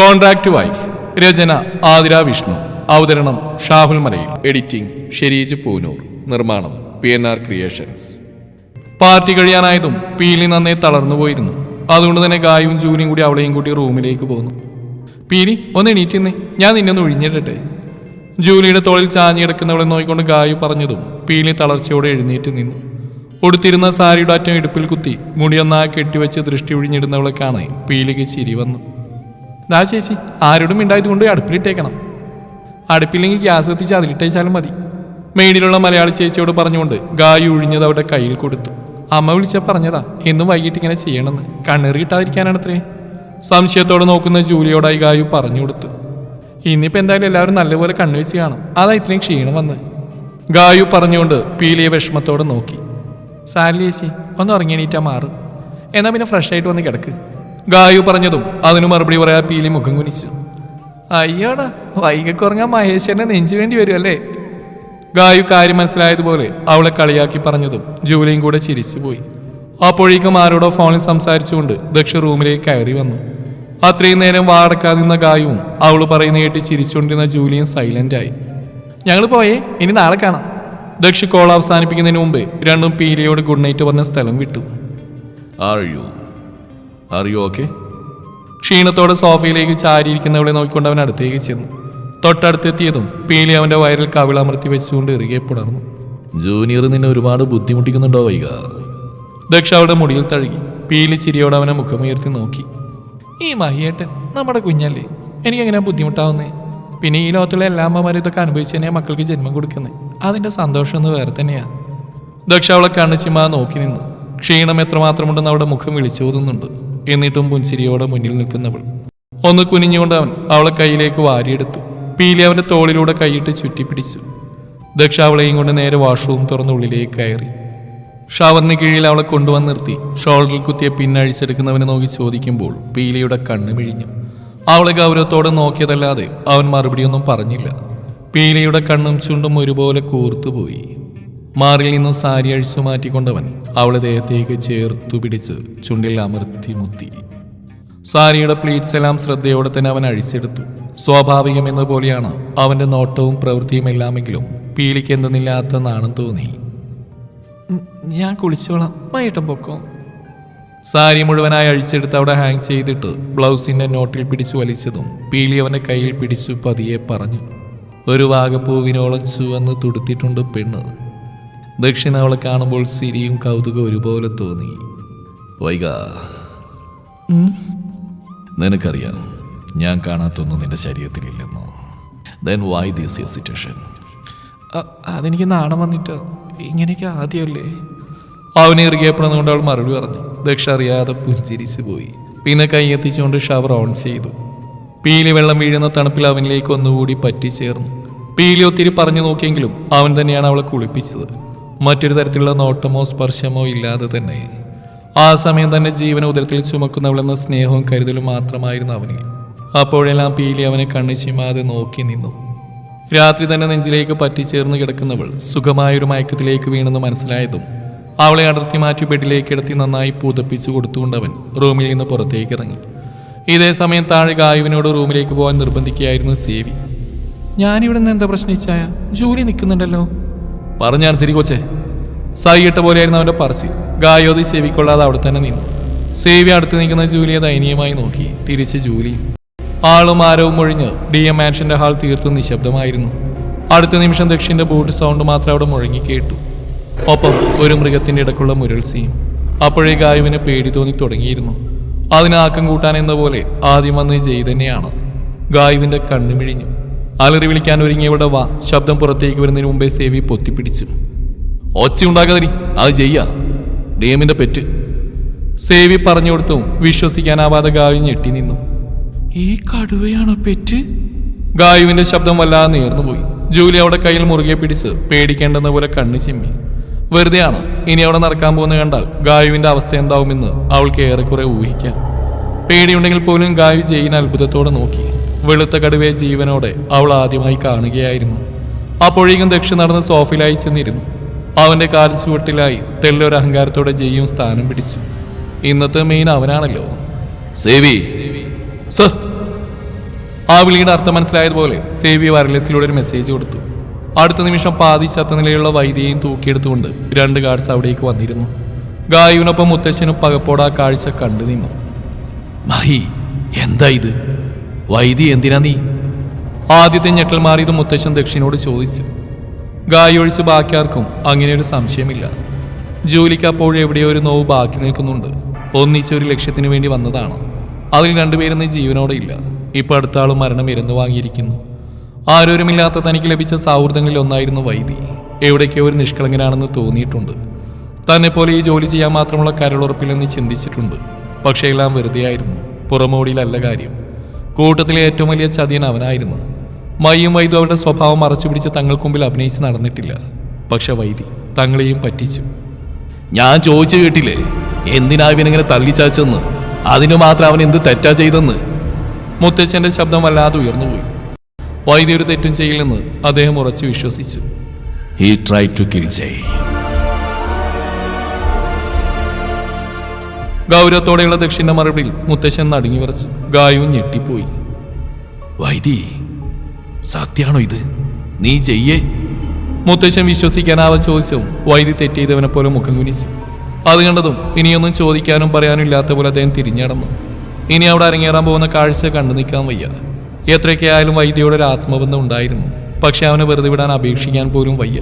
Contract wife രചന ആതിര വിഷ്ണു. അവതരണം Shahul Malayil. Editing Shereej Poonoor. നിർമ്മാണം P N R creations party കഴിയാനായതും പീലി നന്നേ തളർന്നു പോയിരുന്നു. അതുകൊണ്ട് തന്നെ ഗായും ജൂലിയും കൂടി അവളെയും കൂട്ടി റൂമിലേക്ക് പോകുന്നു പീലി ഒന്ന് എണീറ്റിന്നേ ഞാൻ നിന്നെ ഒന്ന് ജൂലിയുടെ തോളിൽ ചാഞ്ഞിടക്കുന്നവളെ നോക്കിക്കൊണ്ട് ഗായു പറഞ്ഞതും പീലി തളർച്ചയോടെ എഴുന്നേറ്റ് നിന്നു. ഉടുത്തിരുന്ന സാരിയുടെ അറ്റം ഇടുപ്പിൽ കുത്തി മുടിയൊന്നാ കെട്ടിവെച്ച് ദൃഷ്ടി ഒഴിഞ്ഞിടുന്നവളെ കാണാൻ പീലിക്ക് ചിരി വന്നു. ദാ ചേച്ചി ആരോടും മിണ്ടായത് കൊണ്ട് അടുപ്പിലിട്ടേക്കണം അടുപ്പില്ലെങ്കിൽ ഗ്യാസ് കത്തിച്ച് അതിലിട്ടേച്ചാലും മതി. മെയിനിലുള്ള മലയാളി ചേച്ചിയോട് പറഞ്ഞുകൊണ്ട് ഗായു ഒഴിഞ്ഞത് അവിടെ കയ്യിൽ കൊടുത്തു. അമ്മ വിളിച്ച പറഞ്ഞതാ എന്നും വൈകിട്ട് ഇങ്ങനെ ചെയ്യണമെന്ന്. കണ്ണീർ കിട്ടാതിരിക്കാനാണത്രേ. സംശയത്തോടെ നോക്കുന്ന ജൂലിയോടായി ഗായു പറഞ്ഞു കൊടുത്തു. ഇന്നിപ്പോ എന്തായാലും എല്ലാവരും നല്ലപോലെ കണ്ണുവെച്ച് കാണും. അതാ ഇത്രയും ക്ഷീണം വന്ന്. ഗായു പറഞ്ഞുകൊണ്ട് പീലിയെ വിഷമത്തോടെ നോക്കി. സാലി ചേച്ചി ഒന്ന് ഉറങ്ങിയണീറ്റാ മാറും. എന്നാൽ പിന്നെ ഫ്രഷ് ആയിട്ട് വന്ന് കിടക്ക്. ഗായു പറഞ്ഞതും അതിന് മറുപടി പറയാ പീലി മുഖം കുനിച്ചു. അയ്യോടാ കുറഞ്ഞ മഹേശ്വരനെ നെഞ്ചു വേണ്ടി വരുമല്ലേ ഗായു കാര്യം മനസ്സിലായതുപോലെ അവളെ കളിയാക്കി പറഞ്ഞതും ജൂലിയും കൂടെ ചിരിച്ചുപോയി. അപ്പോഴേക്കും ആരോടോ ഫോണിൽ സംസാരിച്ചുകൊണ്ട് ദക്ഷ റൂമിലേക്ക് കയറി വന്നു. അത്രയും നേരം വാടക്കാതെ നിന്ന ഗായുവും അവൾ പറയുന്ന കേട്ട് ചിരിച്ചുകൊണ്ടിരുന്ന ജൂലിയും സൈലന്റായി ഞങ്ങൾ പോയേ ഇനി നാളെ കാണാം. ദക്ഷ കോൾ അവസാനിപ്പിക്കുന്നതിന് മുമ്പ് രണ്ടും പീലിയോട് ഗുഡ് നൈറ്റ് പറഞ്ഞ സ്ഥലം വിട്ടു. Are you are you okay ക്ഷീണത്തോടെ സോഫയിലേക്ക് ചാരിയിരിക്കുന്നവളെ നോക്കിക്കൊണ്ട് അവൻ അടുത്തേക്ക് ചെന്നു. തൊട്ടടുത്തെത്തിയതും പീലി അവന്റെ വയറിൽ കവിളമർത്തി വെച്ചുകൊണ്ട് ഇറുകെ പുണർന്നു. ജൂനിയർ നിന്നെ ഒരുപാട് ബുദ്ധിമുട്ടിക്കുന്നുണ്ടോ വൈക? ദക്ഷ അവളുടെ മുടിയിൽ തഴുകി. പീലി ചിരിയോടെ അവനെ മുഖമുയർത്തി നോക്കി. ഈ മഹിയേട്ടൻ നമ്മുടെ കുഞ്ഞല്ലേ? എനിക്ക് എനിക്കെങ്ങനെ ബുദ്ധിമുട്ടാവുന്നേ? പിന്നെ ഈ ലോകത്തിലെ എല്ലാ അമ്മമാരും ഇതൊക്കെ അനുഭവിച്ച് തന്നെയാ മക്കൾക്ക് ജന്മം കൊടുക്കുന്നത് അതിന്റെ സന്തോഷം ഒന്ന് വേറെ തന്നെയാ. ദക്ഷ അവളെ കണ്ണു നോക്കി നിന്നു. ക്ഷീണം എത്രമാത്രമുണ്ടെന്ന് അവളുടെ മുഖം വിളിച്ചോതുന്നുണ്ട്. എന്നിട്ടും പുൻചിരിയോടെ മുന്നിൽ നിൽക്കുന്നവൾ. ഒന്ന് കുനിഞ്ഞുകൊണ്ട് അവൻ അവളെ കയ്യിലേക്ക് വാരിയെടുത്തു. പീലി അവന്റെ തോളിലൂടെ കൈയിട്ട് ചുറ്റിപ്പിടിച്ചു. ദക്ഷ അവളെയും കൊണ്ട് നേരെ വാഷ്റൂം തുറന്ന് ഉള്ളിലേക്ക് കയറി. ഷവറിന് കീഴിൽ അവളെ കൊണ്ടുവന്ന് നിർത്തി. ഷോൾഡറിൽ കുത്തിയ പിന്നഴിച്ചെടുക്കുന്നവനെ നോക്കി ചോദിക്കുമ്പോൾ പീലിയുടെ കണ്ണ് മിഴിഞ്ഞു. അവളെ ഗൗരവത്തോടെ നോക്കിയതല്ലാതെ അവൻ മറുപടിയൊന്നും പറഞ്ഞില്ല. പീലിയുടെ കണ്ണും ചുണ്ടും ഒരുപോലെ കൂർത്തുപോയി. മാറിൽ നിന്നും സാരി അഴിച്ചു മാറ്റിക്കൊണ്ടവൻ അവളെ ദേഹത്തേക്ക് ചേർത്തു പിടിച്ച് ചുണ്ടിൽ അമർത്തി മുത്തി. സാരിയുടെ പ്ലീറ്റ്സ് എല്ലാം ശ്രദ്ധയോടെ തന്നെ അവൻ അഴിച്ചെടുത്തു. സ്വാഭാവികമെന്ന പോലെയാണ് അവന്റെ നോട്ടവും പ്രവൃത്തിയും എല്ലാമെങ്കിലും നാണം തോന്നി. ഞാൻ കുളിച്ചോളാം. വൈകിട്ടും പൊക്കോ. സാരി മുഴുവനായി അഴിച്ചെടുത്ത് അവിടെ ഹാങ് ചെയ്തിട്ട് ബ്ലൗസിന്റെ നോട്ടിൽ പിടിച്ചു വലിച്ചതും പീലി അവന്റെ കയ്യിൽ പിടിച്ചു പതിയെ പറഞ്ഞു ഒരു വാഗപ്പൂവിനോളം ചുവന്ന് തുടുത്തിട്ടുണ്ട് പെണ്ണ്. ദക്ഷിണ അവളെ കാണുമ്പോൾ സിരിയും കൗതുകം ഒരുപോലെ തോന്നി. വൈക. നിനക്കറിയാം ഞാൻ കാണാത്തൊന്നും നിന്റെ ശരീരത്തിലില്ലെന്നോ. ദെൻ വൈ ദിസ് സിറ്റുവേഷൻ അ- അതെനിക്ക് നാണം വന്നിട്ട് ഇങ്ങനെയൊക്കെ ആദ്യമല്ലേ? അവനെ ഇറുകിയപ്പോഴെന്നുകൊണ്ട് അവൾ മറുപടി പറഞ്ഞു. ദക്ഷ അറിയാതെ പുഞ്ചിരിച്ചു പോയി. പിന്നെ കൈയെത്തിച്ചുകൊണ്ട് ഷവർ ഓൺ ചെയ്തു. പീലി വെള്ളം വീഴുന്ന തണുപ്പിൽ അവനിലേക്ക് ഒന്നുകൂടി പറ്റിച്ചേർന്നു. പീലി ഒത്തിരി പറഞ്ഞു നോക്കിയെങ്കിലും അവൻ തന്നെയാണ് അവളെ കുളിപ്പിച്ചത്. മറ്റൊരു തരത്തിലുള്ള നോട്ടമോ സ്പർശമോ ഇല്ലാതെ തന്നെ. ആ സമയം തന്നെ ജീവന ഉദരത്തിൽ ചുമക്കുന്നവളെന്ന സ്നേഹവും കരുതലും മാത്രമായിരുന്നു അവനിൽ അപ്പോഴെല്ലാം പീലി അവനെ കണ്ണു ചിമാതെ നോക്കി നിന്നു. രാത്രി തന്നെ നെഞ്ചിലേക്ക് പറ്റിച്ചേർന്ന് കിടക്കുന്നവൾ സുഖമായൊരു മയക്കത്തിലേക്ക് വീണെന്ന് മനസ്സിലായതും അവളെ അടർത്തി മാറ്റി ബെഡിലേക്ക് കിടത്തി നന്നായി പുതപ്പിച്ചു കൊടുത്തുകൊണ്ടവൻ റൂമിൽ നിന്ന് പുറത്തേക്ക് ഇറങ്ങി. ഇതേ സമയം താഴെ ഗായുവിനോട് റൂമിലേക്ക് പോകാൻ നിർബന്ധിക്കുകയായിരുന്നു സേവി. ഞാനിവിടെ നിന്ന് എന്താ പ്രശ്നിച്ചായ ജൂലി നിൽക്കുന്നുണ്ടല്ലോ. പറഞ്ഞാണ് ശരി കൊച്ചെ. സൈയിട്ട പോലെയായിരുന്നു അവന്റെ പറച്ചിൽ ഗായോതി സേവിക്കൊള്ളാതെ അവിടെ തന്നെ നിന്നു. സേവി അടുത്ത് നിൽക്കുന്ന ജൂലിയെ ദയനീയമായി നോക്കി. തിരിച്ച് ജൂലി. ആളും ആരവും ഒഴിഞ്ഞ് ഡി എം മാൻഷന്റെ ഹാൾ തീർത്തും നിശബ്ദമായിരുന്നു. അടുത്ത നിമിഷം ദക്ഷിന്റെ ബൂട്ട് സൗണ്ട് മാത്രം അവിടെ മുഴങ്ങി കേട്ടു. ഒപ്പം ഒരു മൃഗത്തിന്റെ ഇടക്കുള്ള മുരൾസിയും അപ്പോഴേ ഗായുവിന് പേടി തോന്നി തുടങ്ങിയിരുന്നു. അതിനാക്കം കൂട്ടാൻ എന്ന പോലെ ആദ്യം വന്ന് ജയ് തന്നെയാണ്. ഗായുവിന്റെ കണ്ണു മിഴിഞ്ഞു അലറി വിളിക്കാൻ ഒരുങ്ങിയവളുടെ വാ ശബ്ദം പുറത്തേക്ക് വരുന്നതിന് മുമ്പേ സേവി പൊത്തിപ്പിടിച്ചു. ഒച്ച ഉണ്ടാകാതിരി അത് ചെയ്യ. ഡേമിന്റെ പെറ്റ്. സേവി പറഞ്ഞു കൊടുത്തു വിശ്വസിക്കാനാവാതെ ഗായു ഞെട്ടി നിന്നു. ഈ കടുവയാണോ പെറ്റ്? ഗായുവിന്റെ ശബ്ദം വല്ലാതെ നേർന്നുപോയി ജൂലി അവിടെ കയ്യിൽ മുറുകെ പിടിച്ച് പേടിക്കേണ്ടെന്ന പോലെ കണ്ണു ചിമ്മി. വെറുതെയാണ് ഇനി അവിടെ നടക്കാൻ പോകുന്ന കണ്ടാൽ ഗായുവിന്റെ അവസ്ഥ എന്താവുമെന്ന് അവൾക്ക് ഏറെക്കുറെ ഊഹിക്കാം. പേടിയുണ്ടെങ്കിൽ പോലും ഗായു ജയിൻ അത്ഭുതത്തോടെ നോക്കി. വെളുത്ത കടുവയെ ജീവനോടെ അവൾ ആദ്യമായി കാണുകയായിരുന്നു. അപ്പോഴേക്കും ദക്ഷ നടന്ന് സോഫയിലായി ചെന്നിരുന്നു. അവന്റെ കാൽ ചുവട്ടിലായി തെല്ലൊരു അഹങ്കാരത്തോടെ ജെയ്യും സ്ഥാനം പിടിച്ചു. ഇന്നത്തെ മെയിൻ അവനാണല്ലോ. സേവി. സർ. ആ വിളിയുടെ അർത്ഥം മനസ്സിലായതുപോലെ സേവി വയർലെസ്സിലൂടെ ഒരു മെസ്സേജ് കൊടുത്തു. അടുത്ത നിമിഷം പാതി ചത്ത നിലയിലുള്ള വൈദ്യയും തൂക്കിയെടുത്തുകൊണ്ട് രണ്ട് ഗാർഡ്സ് അവിടേക്ക് വന്നിരുന്നു. ഗായുവിനൊപ്പം മുത്തശ്ശനും പകപ്പോടെ ആ കാഴ്ച കണ്ടു നിന്നു. മഹി എന്താ ഇത്? വൈദി എന്തിനാ നീ? ആദ്യത്തെ ഞെട്ടൽ മാറിയത് മുത്തശ്ശൻ ദക്ഷിണോട് ചോദിച്ചു. ഗായൊഴിച്ച് ബാക്കിയാർക്കും ബാക്കി ആർക്കും അങ്ങനെ ഒരു സംശയമില്ല. ജോലിക്ക് അപ്പോൾ എവിടെയോ ഒരു നോവ് ബാക്കി നിൽക്കുന്നുണ്ട്. ഒന്നിച്ചൊരു ലക്ഷ്യത്തിന് വേണ്ടി വന്നതാണ്. അതിൽ രണ്ടുപേരൊന്നും ജീവനോടെ ഇല്ല. ഇപ്പൊ അടുത്താളും മരണം ഇരുന്ന് വാങ്ങിയിരിക്കുന്നു. ആരോരുമില്ലാത്ത തനിക്ക് ലഭിച്ച സൗഹൃദങ്ങളിൽ ഒന്നായിരുന്നു വൈദി എവിടേക്കോ ഒരു നിഷ്കളങ്കനാണെന്ന് തോന്നിയിട്ടുണ്ട്. തന്നെപ്പോലെ പോലെ ഈ ജോലി ചെയ്യാൻ മാത്രമുള്ള കരളുറപ്പില്ലെന്ന് ചിന്തിച്ചിട്ടുണ്ട്. പക്ഷേ എല്ലാം വെറുതെയായിരുന്നു. പുറമോടിയിലല്ല കാര്യം. കൂട്ടത്തിലെ ഏറ്റവും വലിയ ചതിയൻ അവനായിരുന്നു. മയ്യും വൈദ്യു അവരുടെ സ്വഭാവം മറച്ചു പിടിച്ച് തങ്ങൾക്ക് മുമ്പിൽ അഭിനയിച്ച് നടന്നിട്ടില്ല. പക്ഷെ വൈദി തങ്ങളെയും പറ്റിച്ചു. ഞാൻ ചോദിച്ചു കേട്ടില്ലേ? എന്തിനാ ഇവനിങ്ങനെ തള്ളിച്ചാച്ചെന്ന്? അതിനു മാത്രം അവൻ എന്ത് തെറ്റാ ചെയ്തെന്ന്? മുത്തച്ഛന്റെ ശബ്ദം വല്ലാതെ ഉയർന്നുപോയി. വൈദ്യ ഒരു തെറ്റും ചെയ്യില്ലെന്ന് അദ്ദേഹം ഉറച്ചു വിശ്വസിച്ചു. He try to kill Jay ഗൗരവത്തോടെയുള്ള ദക്ഷിണ മറുപടിയിൽ മുത്തശ്ശൻ നടുങ്ങി വരച്ചു ഗായവും ഞെട്ടിപ്പോയി. വൈദി സത്യാണോ ഇത്? നീ ചെയ്യേ. മുത്തശ്ശൻ വിശ്വസിക്കാനാവ ചോദിച്ചവും വൈദി തെറ്റെയ്തവനെ പോലെ മുഖം കുനിച്ചു. അത് കണ്ടതും ഇനിയൊന്നും ചോദിക്കാനും പറയാനും ഇല്ലാത്ത പോലെ അദ്ദേഹം തിരിഞ്ഞടന്നു ഇനി അവിടെ അരങ്ങേറാൻ പോകുന്ന കാഴ്ച കണ്ടു നിൽക്കാൻ വയ്യ. എത്രയൊക്കെ ആയാലും വൈദ്യയുടെ ഒരു ആത്മബന്ധം ഉണ്ടായിരുന്നു. പക്ഷെ അവനെ വെറുതെ വിടാൻ അപേക്ഷിക്കാൻ പോലും വയ്യ.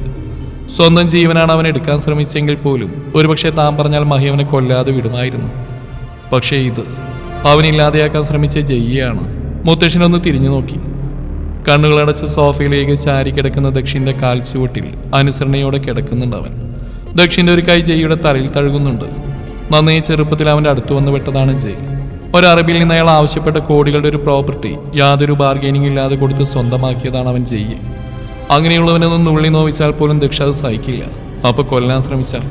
സ്വന്തം ജീവനാണ് അവൻ എടുക്കാൻ ശ്രമിച്ചെങ്കിൽ പോലും ഒരുപക്ഷെ താൻ പറഞ്ഞാൽ മഹി അവനെ കൊല്ലാതെ വിടുമായിരുന്നു. പക്ഷേ ഇത് അവനില്ലാതെയാക്കാൻ ശ്രമിച്ച ജയ്യാണ്. മുത്തശ്ശനൊന്ന് തിരിഞ്ഞു നോക്കി. കണ്ണുകളടച്ച് സോഫയിലേക്ക് ചാരി കിടക്കുന്ന ദക്ഷിന്റെ കാൽ ചുവട്ടിൽ അനുസരണയോടെ കിടക്കുന്നുണ്ട് അവൻ. ദക്ഷിന്റെ ഒരു കൈ ജയ്യുടെ തലയിൽ തഴുകുന്നുണ്ട്. നന്നേ ചെറുപ്പത്തിൽ അവന്റെ അടുത്ത് വന്ന് പെട്ടതാണ് ജയ്. ഒരറബിയിൽ നിന്ന് അയാൾ ആവശ്യപ്പെട്ട കോടികളുടെ ഒരു പ്രോപ്പർട്ടി യാതൊരു ബാർഗൈനിങ് ഇല്ലാതെ കൊടുത്ത് സ്വന്തമാക്കിയതാണ് അവൻ ജയ്യ്. അങ്ങനെയുള്ളവനൊന്നും ഉള്ളി നോവിച്ചാൽ പോലും ദക്ഷ അത് സഹിക്കില്ല. അപ്പൊ കൊല്ലാൻ ശ്രമിച്ചാൽ?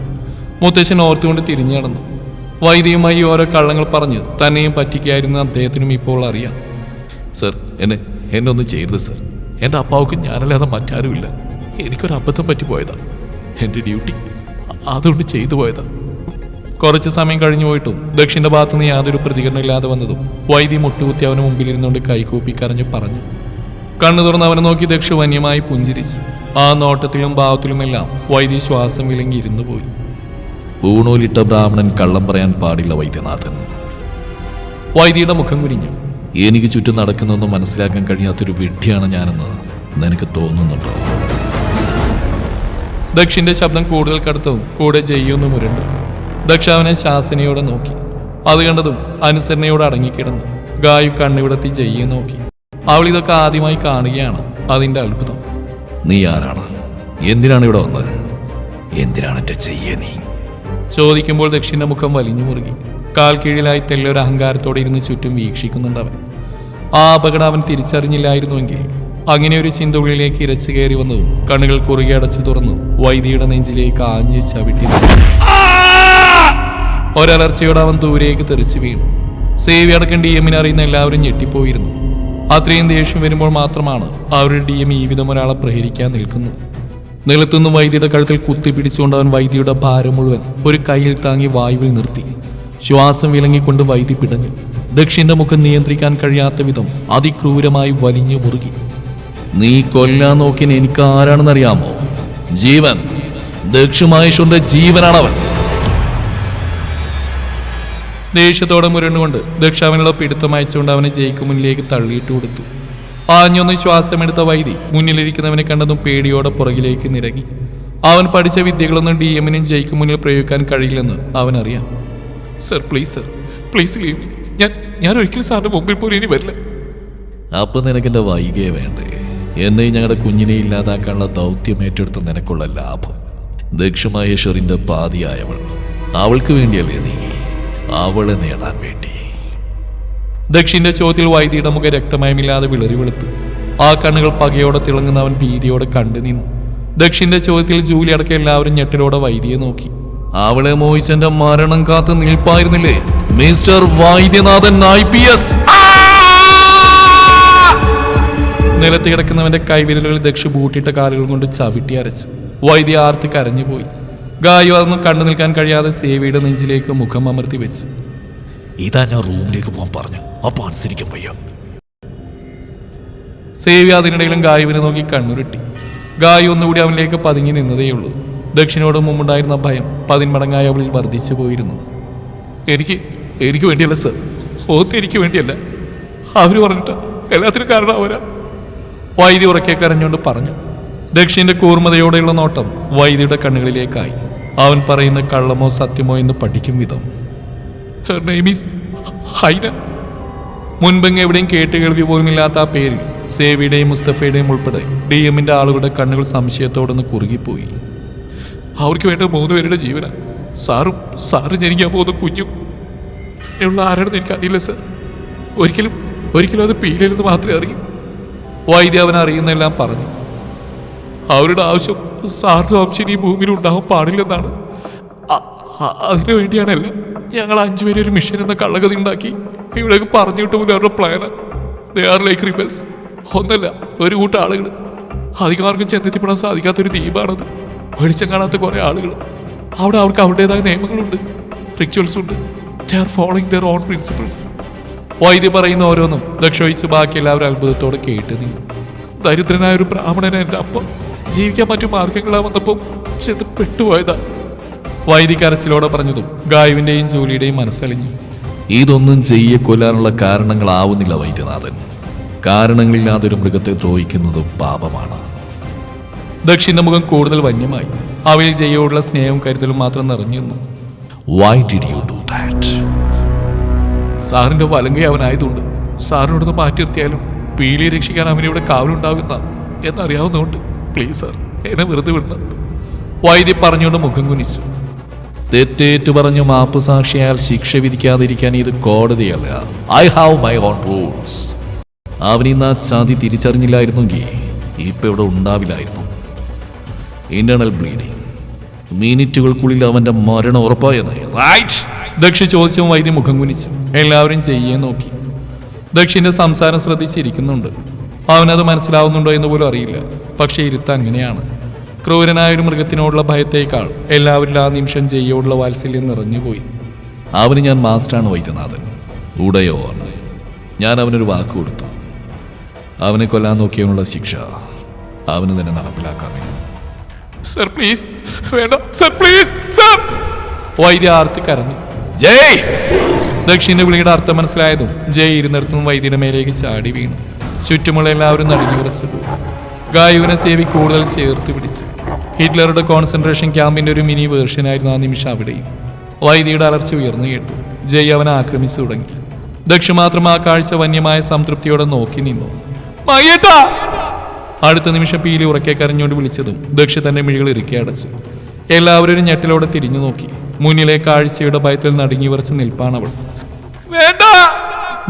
മുത്തശ്ശൻ ഓർത്തുകൊണ്ട് തിരിഞ്ഞു നടന്നു. വൈദ്യയുമായി ഓരോ കള്ളങ്ങൾ പറഞ്ഞ് തന്നെയും പറ്റിക്കായിരുന്ന അദ്ദേഹത്തിനും ഇപ്പോൾ അറിയാം. സർ എന്നെ എന്നെ ഒന്നും ചെയ്യരുത് സർ. എന്റെ അപ്പാവുക്ക് ഞാനല്ലാതെ മറ്റാരുമില്ല. എനിക്കൊരു അബദ്ധം പറ്റിപ്പോയതാ എന്റെ ഡ്യൂട്ടി അതുകൊണ്ട് ചെയ്തു പോയതാ. കുറച്ച് സമയം കഴിഞ്ഞു പോയിട്ടും ദക്ഷിന്റെ ഭാഗത്തുനിന്ന് യാതൊരു പ്രതികരണം ഇല്ലാതെ വന്നതും വൈദ്യ മുട്ടുകുത്തി അവന് മുമ്പിലിരുന്നുകൊണ്ട് കൈകൂപ്പി കരഞ്ഞ് പറഞ്ഞു. കണ്ണു തുറന്ന് അവനെ നോക്കി ദക്ഷ വന്യമായി പുഞ്ചിരിച്ചു. ആ നോട്ടത്തിലും ഭാവത്തിലുമെല്ലാം വൈദ്യ ശ്വാസം വിലങ്ങി ഇരുന്നു പോയി ഊണൂലിട്ട ബ്രാഹ്മണൻ കള്ളം പറയാൻ പാടില്ല വൈദ്യനാഥൻ. വൈദ്യയുടെ മുഖം കുനിഞ്ഞു. എനിക്ക് ചുറ്റും നടക്കുന്നൊന്നും മനസ്സിലാക്കാൻ കഴിയാത്തൊരു വിഡ്ഢിയാണ് ഞാനെന്ന് നിനക്ക് തോന്നുന്നുണ്ടോ? ദക്ഷിന്റെ ശബ്ദം കൂടുതൽ കടുത്തവും കൂടെ ചെയ്യുമെന്ന് മുരണ്ടു ദക്ഷ അവനെ ശാസനയോടെ നോക്കി. അത് കണ്ടതും അനുസരണയോടെ അടങ്ങിക്കിടന്നു. ഗായു കണ്ണുവിടത്തി ജയ്യെ നോക്കി. അവൾ ഇതൊക്കെ ആദ്യമായി കാണുകയാണ്. അതിന്റെ അത്ഭുതം. നീ ആരാണ്? എന്തിനാണ് ഇവിടെ വന്നത്? എന്തിനാണ് എന്റെ ചെയ്യ നീ? ചോദിക്കുമ്പോൾ ദക്ഷിന്റെ മുഖം വലിഞ്ഞു മുറുകി. കാൽ കീഴിലായി തെല്ലൊരു അഹങ്കാരത്തോടെ ഇരുന്ന് ചുറ്റും വീക്ഷിക്കുന്നുണ്ട് അവൻ. ആ അപകടം അവൻ തിരിച്ചറിഞ്ഞില്ലായിരുന്നുവെങ്കിൽ അങ്ങനെ ഒരു ചിന്ത ഉള്ളിലേക്ക് ഇരച്ചു കയറി വന്നതും കണ്ണുകൾ കുറുകെ അടച്ചു തുറന്നു. വൈദ്യയുടെ നെഞ്ചിലേക്ക് ആഞ്ഞ് ചവിട്ടി ഒരലർച്ചയോടെ അവൻ ദൂരേക്ക് തെറിച്ചു വീണു. സേവി അടക്കം ഡി എമ്മിനെ അറിയുന്ന എല്ലാവരും ഞെട്ടിപ്പോയിരുന്നു. അത്രയും ദേഷ്യം വരുമ്പോൾ മാത്രമാണ് അവരുടെ ഡി എം ഈ വിധം ഒരാളെ പ്രഹരിക്കാൻ നിൽക്കുന്നത്. നിലത്തുനിന്ന് വൈദ്യയുടെ കഴുത്തിൽ കുത്തിപ്പിടിച്ചുകൊണ്ട് അവൻ വൈദ്യയുടെ ഭാരം മുഴുവൻ ഒരു കയ്യിൽ താങ്ങി വായുവിൽ നിർത്തി. ശ്വാസം വിലങ്ങിക്കൊണ്ട് വൈദ്യ പിടഞ്ഞു. ദക്ഷിന്റെ മുഖം നിയന്ത്രിക്കാൻ കഴിയാത്ത വിധം അതിക്രൂരമായി വലിഞ്ഞു മുറുകി. നീ കൊല്ലാൻ നോക്കിന് എനിക്ക് ആരാണെന്നറിയാമോ? ജീവൻ. ദക്ഷുമഹേശ്വറിന്റെ ജീവനാണവൻ. ദേഷ്യത്തോടെ മുരണ്ടുകൊണ്ട് ദക്ഷ അവനുള്ള പിടുത്തം അയച്ചുകൊണ്ട് അവനെ ജയിക്കു മുന്നിലേക്ക് തള്ളിയിട്ട് കൊടുത്തു. ആഞ്ഞൊന്ന് ശ്വാസമെടുത്ത വൈദി മുന്നിലിരിക്കുന്നവനെ കണ്ടതും പേടിയോടെ പുറകിലേക്ക് നിരങ്ങി. അവൻ പഠിച്ച വിദ്യകളൊന്നും ഡി എമ്മിനും ജയിക്കു മുന്നിൽ പ്രയോഗിക്കാൻ കഴിയില്ലെന്ന് അവനറിയാം. Sir please sir please leave ഞാൻ ഞാൻ ഒരിക്കലും സാറിന്റെ മുമ്പിൽ പോലും ഇനി വരില്ല. അപ്പൊ നിനക്കെന്റെ വൈകിയേ വേണ്ടേ? എന്നെ ഞങ്ങളുടെ കുഞ്ഞിനെ ഇല്ലാതാക്കാനുള്ള ദൗത്യം ഏറ്റെടുത്ത നിനക്കുള്ള ലാഭം. ദക്ഷമഹേശ്വറിന്റെ പാതിയായവൾ. അവൾക്ക് വേണ്ടിയല്ലേ നീ അവളെ നേടാൻ വേണ്ടി. ദക്ഷിന്റെ ചോദ്യത്തിൽ വൈദ്യയുടെ മുഖം രക്തമയമില്ലാതെ വിളറി വെളുത്തു. ആ കണ്ണുകൾ പകയോടെ തിളങ്ങുന്ന അവൻ ഭീതിയോടെ കണ്ടു നിന്നു. ദക്ഷിന്റെ ചോദ്യത്തിൽ ജൂലി അടക്കം എല്ലാവരും ഞെട്ടിലൂടെ വൈദ്യയെ നോക്കി. അവളെ മോഹിച്ചന്റെ മരണം കാത്ത് നിൽപ്പായിരുന്നില്ലേ? Mister Vaidyanathan I P S? നിലത്ത് കിടക്കുന്നവന്റെ കൈവിരലുകളിൽ ദക്ഷ ബൂട്ടിട്ട കാലുകൾ കൊണ്ട് ചവിട്ടി അരച്ചു. വൈദ്യ ആർത്തി കരഞ്ഞുപോയി. ഗായു അന്ന് കണ്ടു നിൽക്കാൻ കഴിയാതെ സേവിയുടെ നെഞ്ചിലേക്ക് മുഖം അമർത്തി വെച്ചു. ഇതാ ഞാൻ റൂമിലേക്ക് പോകാൻ പറഞ്ഞു. അപ്പൊ അനുസരിക്കാൻ വയ്യ. സേവി അതിനിടയിലും ഗായുവിനെ നോക്കി കണ്ണുരുട്ടി. ഗായു ഒന്നുകൂടി അവനിലേക്ക് പതുങ്ങി നിന്നതേയുള്ളൂ ദക്ഷിണോട് മുമ്പുണ്ടായിരുന്ന ഭയം പതിന്മടങ്ങായി അവളിൽ വർദ്ധിച്ചു പോയിരുന്നു. എനിക്ക് എനിക്ക് വേണ്ടിയല്ല സർ. ഓത്ത് എനിക്ക് വേണ്ടിയല്ല. അവർ പറഞ്ഞിട്ട് എല്ലാത്തിനും കാരണം അവരാ. വൈദ്യ ഉറക്കെ കരഞ്ഞുകൊണ്ട് പറഞ്ഞു. ദക്ഷിന്റെ കൂർമ്മതയോടെയുള്ള നോട്ടം വൈദ്യയുടെ കണ്ണുകളിലേക്കായി. അവൻ പറയുന്ന കള്ളമോ സത്യമോ എന്ന് പഠിക്കും വിധം. ഹെർ നെയിം ഈസ് ഹൈന മുൻപെങ്ങ് എവിടെയും കേട്ടുകേൾവി പോലുമില്ലാത്ത ആ പേരിൽ സേവിയുടെയും മുസ്തഫയുടെയും ഉൾപ്പെടെ ഡി എമ്മിന്റെ ആളുകളുടെ കണ്ണുകൾ സംശയത്തോടൊന്ന് കുറുകിപ്പോയി. അവർക്ക് വേണ്ട മൂന്ന് പേരുടെ ജീവന. സാറും സാറ് ജനിക്കാൻ പോകുന്ന കുഞ്ഞും. ഉള്ള ആരാണെന്ന് എനിക്കറിയില്ല സർ. ഒരിക്കലും ഒരിക്കലും അത് പീലരുത് മാത്രമേ അറിയൂ. വൈദ്യ അവൻ അറിയുന്നെല്ലാം പറഞ്ഞു. അവരുടെ ആവശ്യം സാറിന്റെ വംശം ഈ ഭൂമിയിൽ ഉണ്ടാവാൻ പാടില്ലെന്നാണ്. അതിനു വേണ്ടിയാണല്ല ഞങ്ങൾ അഞ്ചുപേരും ഒരു മിഷൻ എന്ന കള്ളകഥ ഉണ്ടാക്കി ഇവിടേക്ക് പറഞ്ഞു കിട്ടുമ്പോൾ അവരുടെ പ്ലാന് ലൈക്ക് റിബൽസ് ഒന്നല്ല ഒരു കൂട്ടം ആളുകൾ അധികാർക്കും ചെന്നെത്തിപ്പെടാൻ സാധിക്കാത്തൊരു ദ്വീപാണത്. വെളിച്ചം കാണാത്ത കുറേ ആളുകൾ അവിടെ അവർക്ക് അവരുടേതായ നിയമങ്ങളുണ്ട്. റിച്വൽസ് ഉണ്ട്. They are following their own principles Vaidya പറയുന്ന ഓരോന്നും ദക്ഷ ബാക്കി എല്ലാവരും അത്ഭുതത്തോടെ കേട്ട് നിന്നു. ദരിദ്രനായ ഒരു ബ്രാഹ്മണനെ എന്റെ അപ്പം ജീവിക്കാൻ മറ്റു മാർഗങ്ങളാ വന്നപ്പോൾ ചെന്ന് പെട്ടുപോയതാ. വൈദി കരച്ചിലോടെ പറഞ്ഞതും ഗായുവിന്റെയും ജോലിയുടെയും മനസ്സലിഞ്ഞു. ഇതൊന്നും ചെയ്യെ കൊല്ലാനുള്ള കാരണങ്ങളാവുന്നില്ല വൈദ്യനാഥൻ. കാരണങ്ങളില്ലാതെ ഒരു മൃഗത്തെ ദ്രോഹിക്കുന്നത് പാപമാണ്. ദക്ഷിണ മുഖം കൂടുതൽ വന്യമായി. അവയിൽ ജയോടുള്ള സ്നേഹവും കരുതലും മാത്രം നിറഞ്ഞിരുന്നു why did you do that സാറിന്റെ വലങ്കൈ അവനായതുകൊണ്ട് സാറിനോടൊന്ന് മാറ്റി നിർത്തിയാലും പീലി രക്ഷിക്കാൻ അവനിവിടെ കാവലുണ്ടാകുന്ന എന്നറിയാവുന്നതുകൊണ്ട്. പ്ലീസ് സാർ എന്നെ വെറുതെ വിടണം വൈദ്യ പറഞ്ഞുകൊണ്ട് മുഖം കുനിച്ചു. തെറ്റേറ്റു പറഞ്ഞു മാപ്പ് സാക്ഷിയാൽ ശിക്ഷ വിധിക്കാതിരിക്കാൻ ഇത് കോടതിയല്ല. I have my own rules അവനിന്ന് ആ ചതി തിരിച്ചറിഞ്ഞില്ലായിരുന്നെങ്കിൽ ഇപ്പം ഇവിടെ ഉണ്ടാവില്ലായിരുന്നു. ഇന്റേണൽ ബ്ലീഡിങ് മിനിറ്റുകൾക്കുള്ളിൽ അവന്റെ മരണം ഉറപ്പായെന്ന്. റൈറ്റ് ദക്ഷി ചോദിച്ചും വൈദ്യ മുഖം കുനിച്ചു. എല്ലാവരും ചെയ്യാൻ നോക്കി. ദക്ഷിന്റെ സംസാരം ശ്രദ്ധിച്ചിരിക്കുന്നുണ്ട്. അവനത് മനസ്സിലാവുന്നുണ്ടോ എന്ന് പോലും അറിയില്ല. പക്ഷേ ഇരുത്ത അങ്ങനെയാണ്. ക്രൂരനായൊരു മൃഗത്തിനോടുള്ള ഭയത്തേക്കാൾ എല്ലാവരിലും ആ നിമിഷം ചെയ്യോടുള്ള വാത്സല്യം നിറഞ്ഞുപോയി അവന് ഞാൻ മാസ്റ്ററാണ് വൈദ്യനാഥൻ. ഉടയോ ഞാൻ അവനൊരു വാക്ക് കൊടുത്തു. അവനെ കൊല്ലാൻ നോക്കിയവനുള്ള ശിക്ഷ അവന് തന്നെ നടപ്പിലാക്കാമെന്ന് സർ പ്ലീസ്. വേണ്ട. Sir please. സർ. വൈദ്യ ആർത്തി കരഞ്ഞു. ജയ്! ദക്ഷിന്റെ വിളിയുടെ അർത്ഥം മനസ്സിലായതും ജയ് ഇരുന്നിടത്തും വൈദ്യയുടെ മേലേക്ക് ചാടി വീണു. ചുറ്റുമുള്ള എല്ലാവരും നടന്നു വിറച്ചു പോയി. ഗായുവിനെ സേവി കൂടുതൽ ചേർത്ത് പിടിച്ചു. ഹിറ്റ്ലറുടെ കോൺസെൻട്രേഷൻ ക്യാമ്പിന്റെ ഒരു മിനി വേർഷനായിരുന്നു ആ നിമിഷം അവിടെയും. വൈദ്യയുടെ അലർച്ച ഉയർന്നു കേട്ടു. ജയ് അവനെ ആക്രമിച്ചു തുടങ്ങി. ദക്ഷ മാത്രം ആ കാഴ്ച വന്യമായ സംതൃപ്തിയോടെ നോക്കി നിന്നു. അടുത്ത നിമിഷം പീലി ഉറക്കെ കരഞ്ഞുകൊണ്ട് വിളിച്ചതും ദക്ഷ തന്റെ മിഴികൾ ഇറുക്കി അടച്ചു. എല്ലാവരും ഒരു ഞെട്ടിലോടെ തിരിഞ്ഞു നോക്കി. മുന്നിലെ കാഴ്ചയുടെ ഭയത്തിൽ നടുങ്ങി വരച്ച് നിൽപ്പാണവൾ വേണ്ട!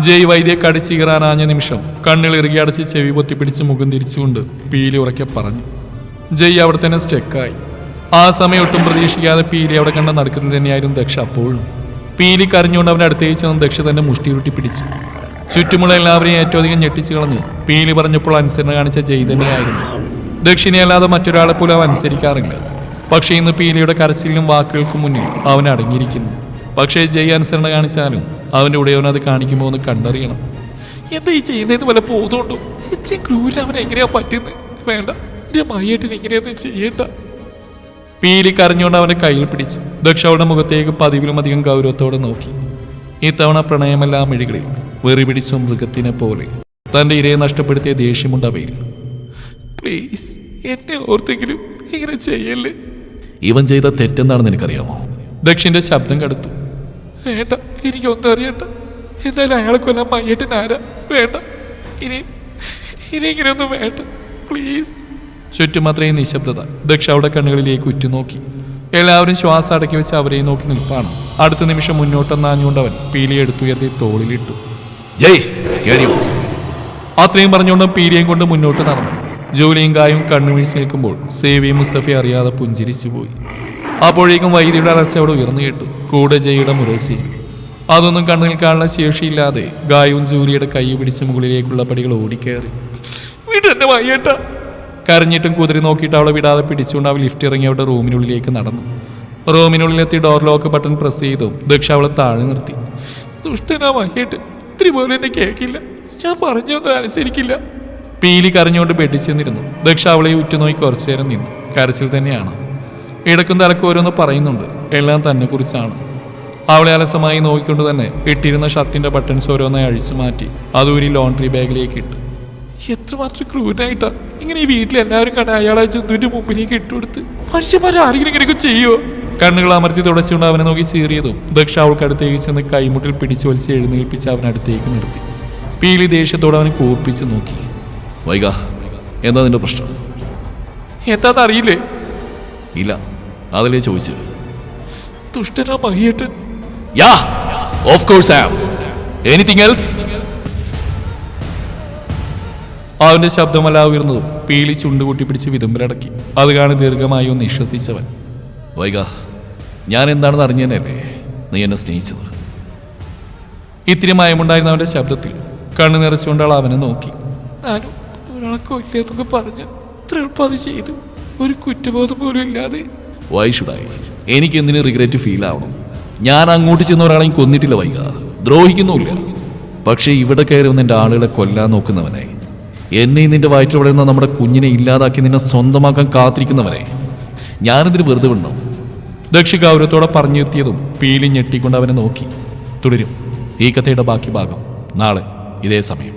ജയ് വൈദ്യ കടിച്ചീറാനാഞ്ഞ നിമിഷം കണ്ണിളിറുകി അടച്ച് ചെവി പൊത്തിപ്പിടിച്ച് മുഖം തിരിച്ചുകൊണ്ട് പീലി ഉറക്കെ പറഞ്ഞു. ജയ് അവിടെ തന്നെ സ്റ്റെക്കായി. ആ സമയം ഒട്ടും പ്രതീക്ഷിക്കാതെ പീലി അവിടെ കണ്ട നടക്കുന്നത് തന്നെയായിരുന്നു ദക്ഷ അപ്പോഴും. പീലി കരഞ്ഞുകൊണ്ട് അവന്റെ അടുത്തേക്ക് ചെന്ന് ദക്ഷ തന്നെ മുഷ്ടിയുരുട്ടി പിടിച്ചു. ചുറ്റുമുള്ള എല്ലാവരെയും ഏറ്റവും അധികം ഞെട്ടിച്ചു കളഞ്ഞ് പീലി പറഞ്ഞപ്പോൾ അനുസരണ കാണിച്ച ജയ് തന്നെയായിരുന്നു. ദക്ഷിണെ അല്ലാതെ മറ്റൊരാളെ പോലും അവൻ അനുസരിക്കാറില്ല. പക്ഷേ ഇന്ന് പീലിയുടെ കരച്ചിലിനും വാക്കുകൾക്കും മുന്നിൽ അവൻ അടങ്ങിയിരിക്കുന്നു. പക്ഷേ ജയ് അനുസരണ കാണിച്ചാലും അവന്റെ കൂടെ അത് കാണിക്കുമോ എന്ന് കണ്ടറിയണം. എന്താ ഈ ചെയ്യുന്നതെന്ന് വല്ല പോകുന്നുണ്ടോ ഇത്രയും ക്രൂരം അവൻ എങ്ങനെയാ പറ്റുന്നത് വേണ്ട. എന്റെ മയ്യേട്ടിന് ഇങ്ങനെയൊന്നും ചെയ്യണ്ട. പീലി കരഞ്ഞുകൊണ്ട് അവന്റെ കയ്യിൽ പിടിച്ചു. ദക്ഷ അവളുടെ മുഖത്തേക്ക് പതിവിലും അധികം ഗൗരവത്തോടെ നോക്കി. ഇത്തവണ പ്രണയമെല്ലാം മിഴികളിൽ വെറി പിടിച്ച മൃഗത്തിനെ പോലെ. തന്റെ ഇരയെ നഷ്ടപ്പെടുത്തിയ ദേഷ്യമുണ്ട് അവയിൽ. പ്ലീസ് എന്നെ ഓർത്തെങ്കിലും ഇങ്ങനെ ചെയ്യല്ലേ? ഇവൻ ചെയ്ത തെറ്റെന്താണെന്ന് എനിക്കറിയാമോ? ദക്ഷിന്റെ ശബ്ദം കടുത്തു. വേണ്ട എനിക്കൊന്നും അറിയണ്ട എന്തായാലും അയാളെ കൊല്ലാൻ മയ്യട്ടിന് ആരാ? വേണ്ട. ഇനി ഇനി ഇങ്ങനെയൊന്നും വേണ്ട. പ്ലീസ് ചുറ്റും അത്രയും നിശബ്ദത. ദക്ഷ അവിടെ കണ്ണുകളിലേക്ക് ഉറ്റുനോക്കി. എല്ലാവരും ശ്വാസം അടക്കി വെച്ച് അവരെയും നോക്കി നിൽപ്പാണ്. അടുത്ത നിമിഷം മുന്നോട്ടൊന്നാഞ്ഞുകൊണ്ട് അവൻ പീലി എടുത്തുയർത്തി തോളിലിട്ടു. ജയ്. അത്രയും പറഞ്ഞുകൊണ്ട് പീലിയും കൊണ്ട് മുന്നോട്ട് നടന്നു. ജോലിയും കായും കണ്ണുവീഴ്ച നിൽക്കുമ്പോൾ സേവിയും മുസ്തഫയെ അറിയാതെ പുഞ്ചിരിച്ചു പോയി അപ്പോഴേക്കും വൈദ്യയുടെ അലർച്ച അവിടെ ഉയർന്നു കേട്ടു. കൂടെ ജയുടെ മുരൾച്ചയും അതൊന്നും കണ്ണിൽ കാണുന്ന ശേഷിയില്ലാതെ ഗായവും ജൂലിയുടെ കൈ പിടിച്ച മുകളിലേക്കുള്ള പടികൾ ഓടിക്കയറി വീട്ടെന്നെ വയ്യേട്ട കരഞ്ഞിട്ടും കുതിരി നോക്കിയിട്ട് അവളെ വിടാതെ പിടിച്ചുകൊണ്ട് അവൾ ലിഫ്റ്റ് ഇറങ്ങി അവളുടെ റൂമിനുള്ളിലേക്ക് നടന്നു. റൂമിനുള്ളിലെത്തി ഡോർ ലോക്ക് ബട്ടൺ പ്രസ് ചെയ്തു ദക്ഷ അവളെ താഴെ നിർത്തി. ദുഷ്ടനാ വയ്യേട്ട് ഇത്തിരി പോലും എന്നെ കേൾക്കില്ല. ഞാൻ പറഞ്ഞൊന്നും അനുസരിക്കില്ല. പീലി കരഞ്ഞുകൊണ്ട് ബെഡിൽ ചെന്നിരുന്നു. ദക്ഷ അവളെ ഉറ്റുനോക്കി കുറച്ചു നേരം നിന്നു. കരച്ചിൽ തന്നെയാണ്. ഇടക്കും തലക്കും ഓരോന്ന് പറയുന്നുണ്ട്. എല്ലാം തന്നെ കുറിച്ചാണ് അവളെ അലസമായി നോക്കിക്കൊണ്ട് തന്നെ ഇട്ടിരുന്ന ഷർട്ടിന്റെ ബട്ടൺസ് ഓരോന്നായി അഴിച്ചു മാറ്റി. അത് ഒരു ലോണ്ടറി ബാഗിലേക്ക് ഇട്ടു. എത്രമാത്രം ക്രൂരായിട്ടാ ഇങ്ങനെ ഈ വീട്ടിൽ എല്ലാവരും കണ്ട അയാളെ ജന്തുവിന്റെ മുമ്പിലേക്ക് ഇട്ടുകൊടുത്ത് മനുഷ്യന്മാരെ ആരെങ്കിലും ഇങ്ങനെയൊക്കെ ചെയ്യോ കണ്ണുകൾ അമർത്തി തുടച്ചുകൊണ്ട് അവനെ നോക്കി ചീറിയതും ദക്ഷ അവൾക്ക് അടുത്തേക്ക് ചെന്ന് കൈമുട്ടിൽ പിടിച്ചു വലിച്ച് എഴുന്നേൽപ്പിച്ച് അവനടുത്തേക്ക് നിർത്തി. പീലി ദേഷ്യത്തോടെ അവനെ കൂർപ്പിച്ച് നോക്കി. വൈക എന്താ നിന്റെ പ്രശ്നം? എന്താന്ന് അറിയില്ലേ? ഇല്ല. അതിലേ ചോദിച്ചു ദുഷ്ടനാ മഹിയേട്ടൻ. Yeah of course um anything else അവന്റെ ശബ്ദമല്ല ഉയർന്നതും. പീലി ചുണ്ടുകൂട്ടി പിടിച്ച് വിതുമ്പലടക്കി. അത് കാണി ദീർഘമായി ഒന്ന് വിശ്വസിച്ചവൻ വൈക ഞാൻ എന്താണെന്ന് അറിഞ്ഞതന്നെയല്ലേ നീ എന്നെ സ്നേഹിച്ചത്? ഇത്തിരി മയമുണ്ടായിരുന്ന അവന്റെ ശബ്ദത്തിൽ കണ്ണു നിറച്ചുകൊണ്ട് അവൾ അവനെ നോക്കി. ഞാനും ഒരാളെ കൊല്ലേതൊക്കെ പറഞ്ഞ് ഇത്ര ചെയ്തു. ഒരു കുറ്റബോധം പോലും ഇല്ലാതെ വൈ ഷുഡായി എനിക്ക് എന്തിനു റിഗ്രറ്റ് ഫീൽ ആവണം? ഞാൻ അങ്ങോട്ട് ചെന്ന ഒരാളെയും കൊന്നിട്ടില്ല വൈക. ദ്രോഹിക്കുന്നുമില്ല. പക്ഷേ ഇവിടെ കയറി വന്ന് എന്റെ ആളുകളെ കൊല്ലാൻ നോക്കുന്നവനെ. എന്നെ നിന്റെ വയറ്റിൽ വളരുന്ന നമ്മുടെ കുഞ്ഞിനെ ഇല്ലാതാക്കി നിന്നെ സ്വന്തമാക്കാൻ കാത്തിരിക്കുന്നവനെ. ഞാനിതിന് വെറുതെ വിടണം ദക്ഷിഗൗരവത്തോടെ പറഞ്ഞു എത്തിയതും പീലി ഞെട്ടിക്കൊണ്ട് അവനെ നോക്കി. തുടരും. ഈ കഥയുടെ ബാക്കി ഭാഗം നാളെ ഇതേ സമയം.